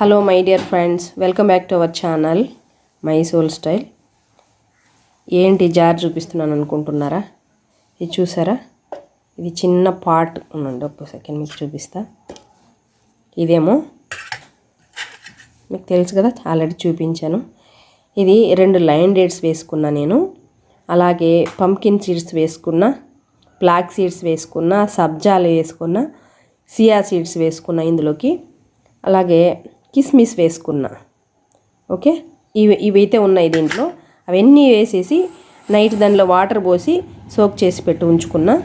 Hello my dear friends welcome back to our channel my soul style ఏంటి jar చూపిస్తున్నాను అనుకుంటున్నారా? ఇది చూసారా? ఇది చిన్న పార్ట్ ఉండండి ఒక్క సెకండ్ మీకు చూపిస్తా. ఇదేమో మీకు తెలుసు కదా ఆల్రెడీ చూపించాను. ఇది రెండు లైన్ డేట్స్ వేసుకున్నా నేను. అలాగే పంకిన్ సీడ్స్ వేసుకున్నా బ్లాక్ సీడ్స్ వేసుకున్నా సబ్జాలు వేసుకున్నా సియా సీడ్స్ వేసుకున్నా ఇందులోకి. అలాగే కిస్మిస్ వేసుకున్నా. ఓకే? ఇవి ఇవైతే ఉన్నాయి దీంట్లో. అవన్నీ వేసేసి నైట్ దానిలో వాటర్ పోసి సోక్ చేసి పెట్టి ఉంచుకున్నా.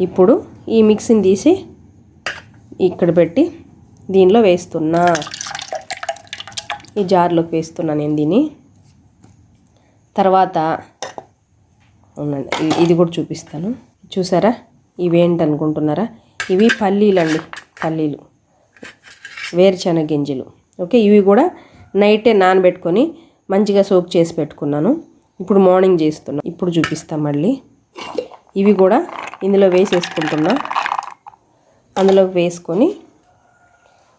ఇప్పుడు ఈ మిక్సీని తీసి ఇక్కడ పెట్టి దీనిలో వేస్తున్నా. ఈ జార్లోకి వేస్తున్నా నేను దీన్ని. తర్వాత ఉండండి ఇది కూడా చూపిస్తాను. చూసారా? ఇవేంటి అనుకుంటున్నారా ఇవి పల్లీలండి పల్లీలు. వేరుశనగ గింజలు. ఓకే ఇవి కూడా నైటే నానబెట్టుకొని మంచిగా సోక్ చేసి పెట్టుకున్నాను. ఇప్పుడు మార్నింగ్ చేస్తున్నా. ఇప్పుడు చూపిస్తా మళ్ళీ. ఇవి కూడా ఇందులో వేసేసుకుంటున్నా. అందులో వేసుకొని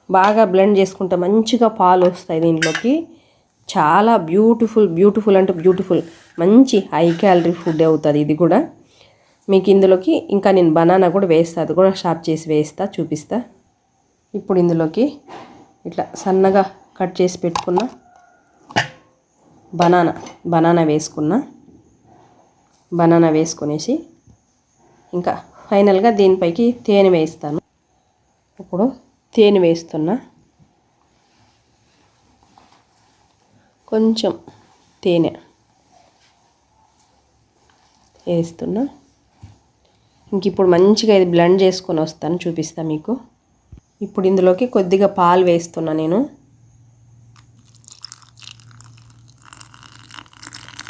బాగా బ్లెండ్ చేసుకుంటే మంచిగా పాలు వస్తాయి దీంట్లోకి. చాలా బ్యూటిఫుల్ బ్యూటిఫుల్ అంటే బ్యూటిఫుల్. మంచి హై క్యాలరీ ఫుడ్ అవుతుంది ఇది కూడా. మీకు ఇందులోకి ఇంకా నేను బనానా కూడా వేస్తా. అది కూడా షాప్ చేసి వేస్తా చూపిస్తా. ఇప్పుడు ఇందులోకి ఇట్లా సన్నగా కట్ చేసి పెట్టుకున్న బనానా బనానా వేసుకున్న బనానా వేసుకునేసి ఇంకా ఫైనల్గా దీనిపైకి తేనె వేస్తాను ఇప్పుడు తేనె వేస్తున్నా కొంచెం తేనె వేస్తున్నా. ఇంక ఇప్పుడు మంచిగా ఇది బ్లెండ్ చేసుకొని వస్తాను చూపిస్తా మీకు. ఇప్పుడు ఇందులోకి కొద్దిగా పాలు వేస్తున్నా నేను.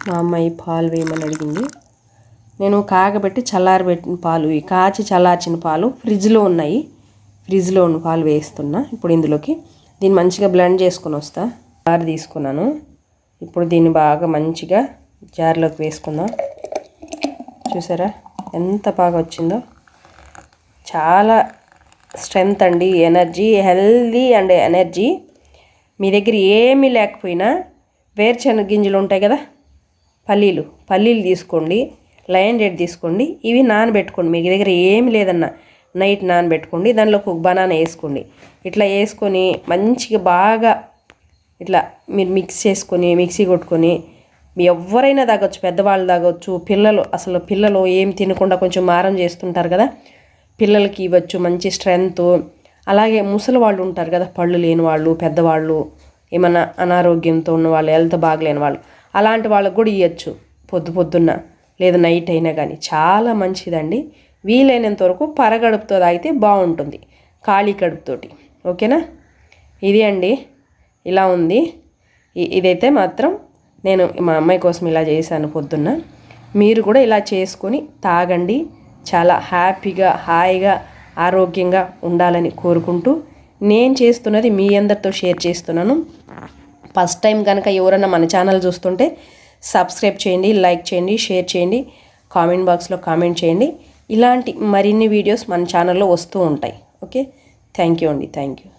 మా అమ్మాయి పాలు వేయమని అడిగింది. నేను కాగబెట్టి చల్లారబెట్టిన పాలు ఈ కాచి చల్లార్చిన పాలు ఫ్రిడ్జ్లో ఉన్నాయి. ఫ్రిడ్జ్లో ఉన్న పాలు వేస్తున్నా ఇప్పుడు ఇందులోకి. దీన్ని మంచిగా బ్లెండ్ చేసుకొని వస్తా. జార్ తీసుకున్నాను. ఇప్పుడు దీన్ని బాగా మంచిగా జార్లోకి వేసుకుందాం. చూసారా? ఎంత బాగా వచ్చిందో. చాలా స్ట్రెంగ్త్ అండి ఎనర్జీ హెల్దీ అండ్ ఎనర్జీ. మీ దగ్గర ఏమీ లేకపోయినా వేరుశనగ గింజలు ఉంటాయి కదా పల్లీలు పల్లీలు తీసుకోండి లయన్ డేట్ తీసుకోండి ఇవి నానబెట్టుకోండి. మీ దగ్గర ఏమి లేదన్నా నైట్ నానబెట్టుకోండి దానిలోకి ఒక బనానా వేసుకోండి. ఇట్లా వేసుకొని మంచిగా బాగా ఇట్లా మీరు మిక్స్ చేసుకొని మిక్సీ కొట్టుకొని మీ ఎవరైనా తాగొచ్చు పెద్దవాళ్ళు తాగొచ్చు పిల్లలు అసలు పిల్లలు ఏం తినకుండా కొంచెం మారం చేస్తుంటారు కదా పిల్లలకి ఇవ్వచ్చు మంచి స్ట్రెంగ్త్ అలాగే ముసలి వాళ్ళు ఉంటారు కదా పళ్ళు లేని వాళ్ళు పెద్దవాళ్ళు ఏమన్నా అనారోగ్యంతో ఉన్న వాళ్ళు హెల్త్ బాగలేని వాళ్ళు అలాంటి వాళ్ళకు కూడా ఇవ్వచ్చు పొద్దు పొద్దున్న లేదా నైట్ అయినా కానీ చాలా మంచిదండి. వీలైనంత వరకు పరగడుపుతో తాగితే బాగుంటుంది ఖాళీ కడుపుతోటి. ఓకేనా? ఇది అండి. ఇలా ఉంది. ఇదైతే మాత్రం నేను మా అమ్మాయి కోసం ఇలా చేశాను పొద్దున్న. మీరు కూడా ఇలా చేసుకొని తాగండి. చాలా హ్యాపీగా హాయిగా ఆరోగ్యంగా ఉండాలని కోరుకుంటూ నేను చేస్తున్నది మీ అందరితో షేర్ చేస్తున్నాను. ఫస్ట్ టైం కనుక ఎవరన్నా మన ఛానల్ చూస్తుంటే సబ్స్క్రైబ్ చేయండి లైక్ చేయండి షేర్ చేయండి కామెంట్ బాక్స్లో కామెంట్ చేయండి. ఇలాంటి మరిన్ని వీడియోస్ మన ఛానల్లో వస్తూ ఉంటాయి. ఓకే? థ్యాంక్ యూ అండి. Thank you.